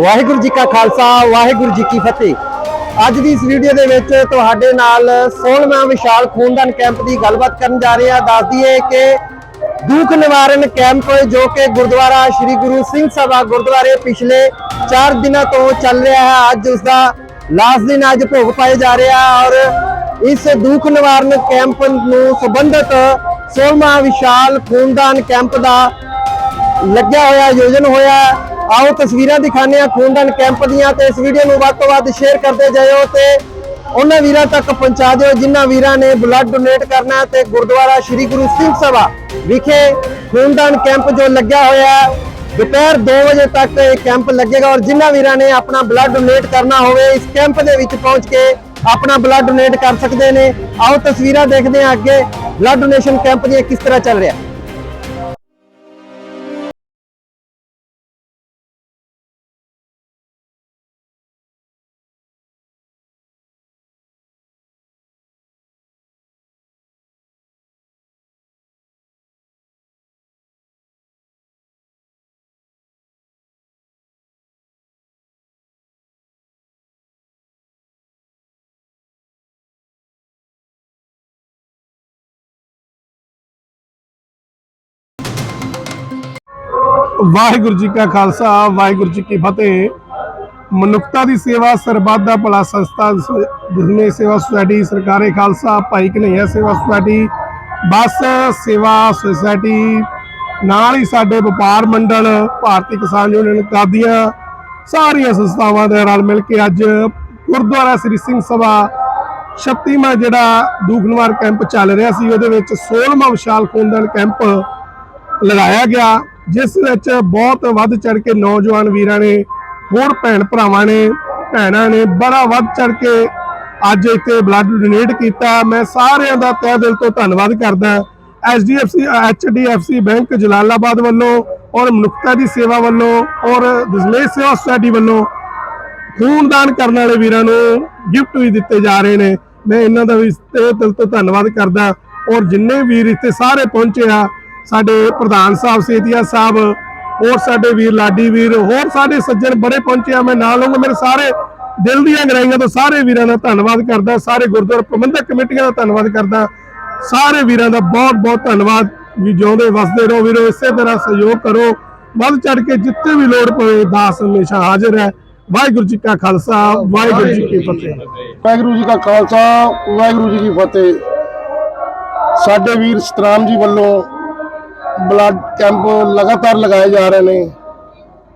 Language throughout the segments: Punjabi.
ਵਾਹਿਗੁਰੂ ਜੀ ਕਾ ਖਾਲਸਾ, ਵਾਹਿਗੁਰੂ ਜੀ ਕੀ ਫਤਿਹ। ਅੱਜ ਦੀ ਇਸ ਵੀਡੀਓ ਦੇ ਵਿੱਚ ਤੁਹਾਡੇ ਨਾਲ 16ਵਾਂ ਵਿਸ਼ਾਲ ਖੂਨਦਾਨ ਕੈਂਪ ਦੀ ਗੱਲਬਾਤ ਕਰਨ ਜਾ ਰਹੇ ਹਾਂ। ਦੱਸ ਦਈਏ ਕਿ ਦੁੱਖ ਨਿਵਾਰਨ ਕੈਂਪ ਜੋ ਕਿ ਗੁਰਦੁਆਰਾ ਸ੍ਰੀ ਗੁਰੂ ਸਿੰਘ ਸਭਾ ਗੁਰਦੁਆਰੇ ਪਿਛਲੇ 4 ਦਿਨਾਂ ਤੋਂ ਚੱਲ ਰਿਹਾ ਹੈ। ਅੱਜ ਉਸ ਦਾ ਲਾਸਟ ਦਿਨ ਅੱਜ ਭੋਗ ਪਾਏ ਜਾ ਰਿਹਾ ਔਰ ਇਸ ਦੁੱਖ ਨਿਵਾਰਨ ਕੈਂਪ ਨੂੰ ਸੰਬੰਧਿਤ 16ਵਾਂ ਵਿਸ਼ਾਲ ਖੂਨਦਾਨ ਕੈਂਪ ਦਾ ਲੱਗਿਆ ਹੋਇਆ, ਆਯੋਜਨ ਹੋਇਆ। ਆਓ ਤਸਵੀਰਾਂ ਦਿਖਾਉਂਦੇ ਹਾਂ ਖੂਨਦਾਨ ਕੈਂਪ ਦੀਆਂ ਤੇ ਇਸ ਵੀਡੀਓ ਨੂੰ ਵੱਧ ਤੋਂ ਵੱਧ ਸ਼ੇਅਰ ਕਰਦੇ ਜਾਇਓ ਤੇ ਉਹਨਾਂ ਵੀਰਾਂ ਤੱਕ ਪਹੁੰਚਾ ਦਿਓ, ਜਿਨ੍ਹਾਂ ਵੀਰਾਂ ਨੇ ਬਲੱਡ ਡੋਨੇਟ ਕਰਨਾ ਹੈ ਤੇ ਗੁਰਦੁਆਰਾ ਸ੍ਰੀ ਗੁਰੂ ਸਿੰਘ ਸਭਾ ਵਿਖੇ ਖੂਨਦਾਨ ਕੈਂਪ ਜੋ ਲੱਗਿਆ ਹੋਇਆ ਹੈ, ਦੁਪਹਿਰ 2 ਵਜੇ ਤੱਕ ਇਹ ਕੈਂਪ ਲੱਗੇਗਾ ਔਰ ਜਿਨ੍ਹਾਂ ਵੀਰਾਂ ਨੇ ਆਪਣਾ ਬਲੱਡ ਡੋਨੇਟ ਕਰਨਾ ਹੋਵੇ, ਇਸ ਕੈਂਪ ਦੇ ਵਿੱਚ ਪਹੁੰਚ ਕੇ ਆਪਣਾ ਬਲੱਡ ਡੋਨੇਟ ਕਰ ਸਕਦੇ ਨੇ। ਆਓ ਤਸਵੀਰਾਂ ਦੇਖਦੇ ਹਾਂ ਅੱਗੇ ਬਲੱਡ ਡੋਨੇਸ਼ਨ ਕੈਂਪ ਦੀਆਂ ਕਿਸ ਤਰ੍ਹਾਂ ਚੱਲ ਰਿਹਾ। ਵਾਹਿਗੁਰੂ ਜੀ ਕਾ ਖਾਲਸਾ, ਵਾਹਿਗੁਰੂ ਜੀ ਕੀ ਫਤਿਹ। ਮਨੁੱਖਤਾ ਦੀ ਸੇਵਾ ਸਰਬੱਤ ਦਾ ਭਲਾ ਸੰਸਥਾ ਦਸਵੇਂ ਸੇਵਾ ਸੁਸਾਇਟੀ ਸਰਕਾਰੇ ਖਾਲਸਾ, ਭਾਈ ਕਨਈਆ ਸੇਵਾ ਸੁਸਾਇਟੀ, ਬੱਸ ਸੇਵਾ ਸੁਸਾਇਟੀ ਨਾਲ ਹੀ ਸਾਡੇ ਵਪਾਰ ਮੰਡਲ, ਭਾਰਤੀ ਕਿਸਾਨ ਯੂਨੀਅਨ ਕਾਦੀਆਂ ਸਾਰੀਆਂ ਸੰਸਥਾਵਾਂ ਦੇ ਨਾਲ ਮਿਲ ਕੇ ਅੱਜ ਗੁਰਦੁਆਰਾ ਸ੍ਰੀ ਸਿੰਘ ਸਭਾ 36ਵਾਂ ਜਿਹੜਾ ਦੁੱਖ ਕੈਂਪ ਚੱਲ ਰਿਹਾ ਸੀ, ਉਹਦੇ ਵਿੱਚ 16ਵਾਂ ਵਿਸ਼ਾਲ ਖੂਨਦਾਨ ਕੈਂਪ ਲਗਾਇਆ ਗਿਆ। ਜਿਸ ਵਿੱਚ ਬਹੁਤ ਵੱਧ ਚੜ ਕੇ ਨੌਜਵਾਨ ਵੀਰਾਂ ਨੇ, ਹੋਰ ਭੈਣ ਭਰਾਵਾਂ ਨੇ, ਭੈਣਾਂ ਨੇ ਬੜਾ ਵੱਧ ਚੜ ਕੇ ਅੱਜ ਇੱਥੇ ਬਲੱਡ ਡੋਨੇਟ ਕੀਤਾ। ਮੈਂ ਸਾਰਿਆਂ ਦਾ ਤਹਿ ਦਿਲ ਤੋਂ ਧੰਨਵਾਦ ਕਰਦਾ ਐਸਡੀਐਫਸੀ ਐਚਡੀਐਫਸੀ ਬੈਂਕ ਜਲਾਲਾਬਾਦ ਵੱਲੋਂ ਔਰ ਮਨੁੱਖਤਾ ਦੀ ਸੇਵਾ ਵੱਲੋਂ ਔਰ ਦਸਮੇਸ਼ ਸੇਵਾ ਸੁਸਾਇਟੀ ਵੱਲੋਂ ਖੂਨਦਾਨ ਕਰਨ ਵਾਲੇ ਵੀਰਾਂ ਨੂੰ ਗਿਫਟ ਵੀ ਦਿੱਤੇ ਜਾ ਰਹੇ ਨੇ। ਮੈਂ ਇਹਨਾਂ ਦਾ ਵੀ ਤਹਿ ਦਿਲ ਤੋਂ ਧੰਨਵਾਦ ਕਰਦਾ ਔਰ ਜਿੰਨੇ ਵੀਰ ਇੱਥੇ ਸਾਰੇ ਪਹੁੰਚੇ ਆ ਸਾਡੇ ਪ੍ਰਧਾਨ ਸਾਹਿਬ ਸੇਤੀਆ ਸਾਹਿਬ, ਹੋਰ ਸਾਡੇ ਵੀਰ ਲਾਡੀ ਵੀਰ, ਹੋਰ ਸਾਡੇ ਸੱਜਣ ਬੜੇ ਪਹੁੰਚੇ ਆ। ਮੈਂ ਨਾਲ ਲਵਾਂਗਾ ਮੇਰੇ ਸਾਰੇ ਦਿਲ ਦੀਆਂ ਗਰਾਈਆਂ ਤੋਂ ਸਾਰੇ ਵੀਰਾਂ ਦਾ ਧੰਨਵਾਦ ਕਰਦਾ। ਸਾਰੇ ਗੁਰਦੁਆਰਾ ਪ੍ਰਬੰਧਕ ਕਮੇਟੀਆਂ ਦਾ ਧੰਨਵਾਦ ਕਰਦਾ। ਸਾਰੇ ਵੀਰਾਂ ਦਾ ਬਹੁਤ ਬਹੁਤ ਧੰਨਵਾਦ। ਵੀ ਜਿਉਂਦੇ ਵਸਦੇ ਰਹੋ ਵੀਰੋ, ਇਸੇ ਤਰ੍ਹਾਂ ਸਹਿਯੋਗ ਕਰੋ। ਵੱਧ ਚੜ ਕੇ ਜਿੱਥੇ ਵੀ ਲੋੜ ਪਵੇ, ਦਾਸ ਹਮੇਸ਼ਾ ਹਾਜ਼ਰ ਹੈ। ਵਾਹਿਗੁਰੂ ਜੀ ਕਾ ਖਾਲਸਾ, ਵਾਹਿਗੁਰੂ ਜੀ ਕੀ ਫਤਿਹ। ਵਾਹਿਗੁਰੂ ਜੀ ਕਾ ਖਾਲਸਾ, ਵਾਹਿਗੁਰੂ ਜੀ ਕੀ ਫਤਿਹ। ਸਾਡੇ ਵੀਰ ਸਤਰਾਮ ਜੀ ਵੱਲੋਂ ਬਲੱਡ ਕੈਂਪ ਲਗਾਤਾਰ ਲਗਾਏ ਜਾ ਰਹੇ ਨੇ।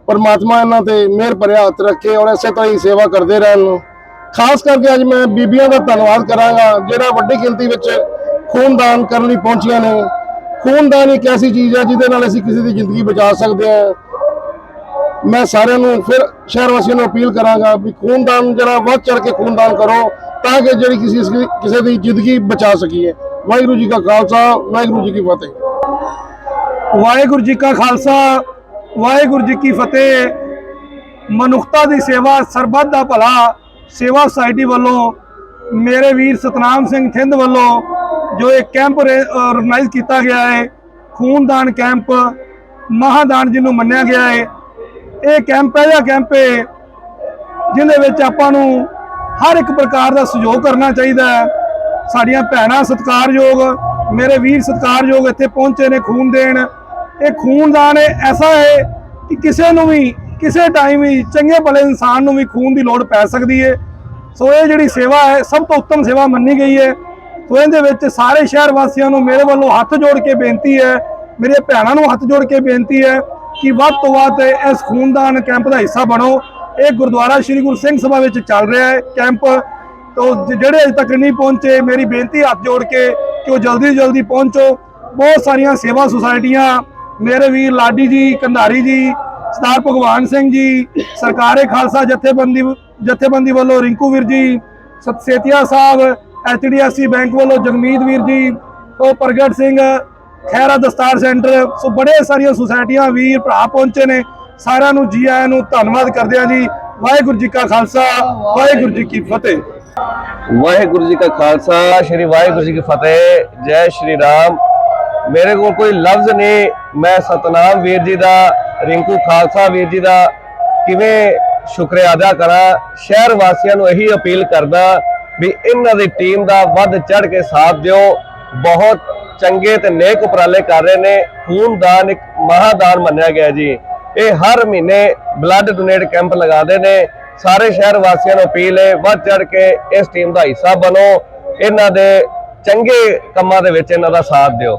ਪਰਮਾਤਮਾ ਇਹਨਾਂ ਤੇ ਮਿਹਰ ਭਰਿਆ ਹੱਥ ਰੱਖੇ ਔਰ ਇਸੇ ਤਰ੍ਹਾਂ ਹੀ ਸੇਵਾ ਕਰਦੇ ਰਹਿਣ ਖਾਸ ਕਰਕੇ ਅੱਜ ਮੈਂ ਬੀਬੀਆਂ ਦਾ ਧੰਨਵਾਦ ਕਰਾਂਗਾ, ਜਿਹੜਾ ਵੱਡੀ ਗਿਣਤੀ ਵਿੱਚ ਖੂਨਦਾਨ ਕਰਨ ਲਈ ਪਹੁੰਚੀਆਂ ਨੇ। ਖੂਨਦਾਨ ਇੱਕ ਐਸੀ ਚੀਜ਼ ਹੈ ਜਿਹਦੇ ਨਾਲ ਅਸੀਂ ਕਿਸੇ ਦੀ ਜ਼ਿੰਦਗੀ ਬਚਾ ਸਕਦੇ ਹਾਂ। ਮੈਂ ਸਾਰਿਆਂ ਨੂੰ ਫਿਰ ਸ਼ਹਿਰ ਵਾਸੀਆਂ ਨੂੰ ਅਪੀਲ ਕਰਾਂਗਾ ਵੀ ਖੂਨਦਾਨ ਜਿਹੜਾ ਵੱਧ ਚੜ ਕੇ ਖੂਨਦਾਨ ਕਰੋ, ਤਾਂ ਕਿ ਜਿਹੜੀ ਕਿਸੇ ਕਿਸੇ ਦੀ ਜ਼ਿੰਦਗੀ ਬਚਾ ਸਕੀਏ। ਵਾਹਿਗੁਰੂ ਜੀ ਕਾ ਖਾਲਸਾ, ਵਾਹਿਗੁਰੂ ਜੀ ਕੀ ਫਤਿਹ। ਵਾਹਿਗੁਰੂ ਜੀ ਕਾ ਖਾਲਸਾ, ਵਾਹਿਗੁਰੂ ਜੀ ਕੀ ਫਤਿਹ। ਮਨੁੱਖਤਾ ਦੀ ਸੇਵਾ ਸਰਬੱਤ ਦਾ ਭਲਾ, ਸੇਵਾ ਸੁਸਾਇਟੀ ਵੱਲੋਂ, ਮੇਰੇ ਵੀਰ ਸਤਨਾਮ ਸਿੰਘ ਥਿੰਦ ਵੱਲੋਂ, ਜੋ ਇਹ ਕੈਂਪ ਆਰਗੇਨਾਈਜ਼ ਕੀਤਾ ਗਿਆ ਹੈ, ਖੂਨਦਾਨ ਕੈਂਪ, ਮਹਾਦਾਨ ਜਿਹਨੂੰ ਮੰਨਿਆ ਗਿਆ ਹੈ, ਇਹ ਕੈਂਪ ਹੈ ਜਾਂ ਕੈਂਪ ਹੈ, ਜਿਹਦੇ ਵਿੱਚ ਆਪਾਂ ਨੂੰ ਹਰ ਇੱਕ ਪ੍ਰਕਾਰ ਦਾ ਸਹਿਯੋਗ ਕਰਨਾ ਚਾਹੀਦਾ ਹੈ। ਸਾਡੀਆਂ ਭੈਣਾਂ ਸਤਿਕਾਰਯੋਗ, ਮੇਰੇ ਵੀਰ ਸਤਿਕਾਰਯੋਗ ਇੱਥੇ ਪਹੁੰਚੇ ਨੇ ਖੂਨ ਦੇਣ। ਇਹ ਖੂਨਦਾਨ ਐਸਾ ਹੈ ਕਿ ਕਿਸੇ ਨੂੰ ਵੀ, ਕਿਸੇ ਟਾਈਮ ਵੀ ਚੰਗੇ ਭਲੇ ਇਨਸਾਨ ਨੂੰ ਵੀ ਖੂਨ ਦੀ ਲੋੜ ਪੈ ਸਕਦੀ ਹੈ। ਸੋ ਇਹ ਜਿਹੜੀ ਸੇਵਾ ਹੈ, ਸਭ ਤੋਂ ਉੱਤਮ ਸੇਵਾ ਮੰਨੀ ਗਈ ਹੈ। ਸੋ ਇਹਦੇ ਵਿੱਚ ਸਾਰੇ ਸ਼ਹਿਰ ਵਾਸੀਆਂ ਨੂੰ ਮੇਰੇ ਵੱਲੋਂ ਹੱਥ ਜੋੜ ਕੇ ਬੇਨਤੀ ਹੈ, ਮੇਰੇ ਭੈਣਾਂ ਨੂੰ ਹੱਥ ਜੋੜ ਕੇ ਬੇਨਤੀ ਹੈ ਕਿ ਵੱਧ ਤੋਂ ਵੱਧ ਇਸ ਖੂਨਦਾਨ ਕੈਂਪ ਦਾ ਹਿੱਸਾ ਬਣੋ। ਇਹ ਗੁਰਦੁਆਰਾ ਸ੍ਰੀ ਗੁਰੂ ਸਿੰਘ ਸਭਾ ਵਿੱਚ ਚੱਲ ਰਿਹਾ ਹੈ ਕੈਂਪ। ਤੋਂ ਜਿਹੜੇ ਅਜੇ ਤੱਕ ਨਹੀਂ ਪਹੁੰਚੇ, ਮੇਰੀ ਬੇਨਤੀ ਹੱਥ ਜੋੜ ਕੇ ਕਿ ਉਹ ਜਲਦੀ ਤੋਂ ਜਲਦੀ ਪਹੁੰਚੋ। ਬਹੁਤ ਸਾਰੀਆਂ ਸੇਵਾ ਸੁਸਾਇਟੀਆਂ ਮੇਰੇ ਵੀਰ ਲਾਡੀ ਜੀ, ਕੰਧਾਰੀ ਜੀ, ਸਰਦਾਰ ਭਗਵਾਨ ਸਿੰਘ ਜੀ, ਸਰਕਾਰੇ ਖਾਲਸਾ ਜਥੇਬੰਦੀ ਜਥੇਬੰਦੀ ਵੱਲੋਂ ਰਿੰਕੂ ਵੀਰ ਜੀ ਸਤਸੇਤੀਆ ਸਾਹਿਬ ਐਚਡੀਐਫਸੀ ਬੈਂਕ ਵੱਲੋਂ ਜਗਮੀਤ ਵੀਰ ਜੀ, ਉਹ ਪ੍ਰਗਟ ਸਿੰਘ ਖੈਰਾ ਦਸਤਾਰ ਸੈਂਟਰ, ਸੋ ਬੜੇ ਸਾਰੀਆਂ ਸੁਸਾਇਟੀਆਂ ਵੀਰ ਭਰਾ ਪਹੁੰਚੇ ਨੇ, ਸਾਰਿਆਂ ਨੂੰ ਜੀ ਆਇਆਂ ਨੂੰ ਧੰਨਵਾਦ ਕਰਦੇ ਹਾਂ ਜੀ। ਵਾਹਿਗੁਰੂ ਜੀ ਕਾ ਖਾਲਸਾ, ਵਾਹਿਗੁਰੂ ਜੀ ਕੀ ਫਤਿਹ। ਵਾਹਿਗੁਰੂ ਜੀ ਕਾ ਖਾਲਸਾ, ਸ਼੍ਰੀ ਵਾਹਿਗੁਰੂ ਜੀ ਕੀ ਫਤਿਹ, ਜੈ ਸ਼੍ਰੀ ਰਾਮ। ਮੇਰੇ ਕੋਲ ਕੋਈ ਲਫ਼ਜ਼ ਨਹੀਂ ਮੈਂ ਸਤਨਾਮ ਵੀਰ ਜੀ ਦਾ, ਰਿੰਕੂ ਖਾਲਸਾ ਵੀਰ ਜੀ ਦਾ ਕਿਵੇਂ ਸ਼ੁਕਰੀਆ ਅਦਾ ਕਰਾਂ। ਸ਼ਹਿਰ ਵਾਸੀਆਂ ਨੂੰ ਇਹੀ ਅਪੀਲ ਕਰਦਾ ਵੀ ਇਹਨਾਂ ਦੀ ਟੀਮ ਦਾ ਵੱਧ ਚੜ ਕੇ ਸਾਥ ਦਿਓ। ਬਹੁਤ ਚੰਗੇ ਤੇ ਨੇਕ ਉਪਰਾਲੇ ਕਰ ਰਹੇ ਨੇ। ਖੂਨਦਾਨ ਇੱਕ ਮਹਾਦਾਨ ਮੰਨਿਆ ਗਿਆ ਜੀ। ਇਹ ਹਰ ਮਹੀਨੇ ਬਲੱਡ ਡੋਨੇਟ ਕੈਂਪ ਲਗਾਉਂਦੇ ਨੇ। ਸਾਰੇ ਸ਼ਹਿਰ ਵਾਸੀਆਂ ਨੂੰ ਅਪੀਲ ਹੈ, ਵੱਧ ਚੜ ਕੇ ਇਸ ਟੀਮ ਦਾ ਹਿੱਸਾ ਬਣੋ। ਇਹਨਾਂ ਦੇ ਚੰਗੇ ਕੰਮਾਂ ਦੇ ਵਿੱਚ ਇਹਨਾਂ ਦਾ ਸਾਥ ਦਿਓ।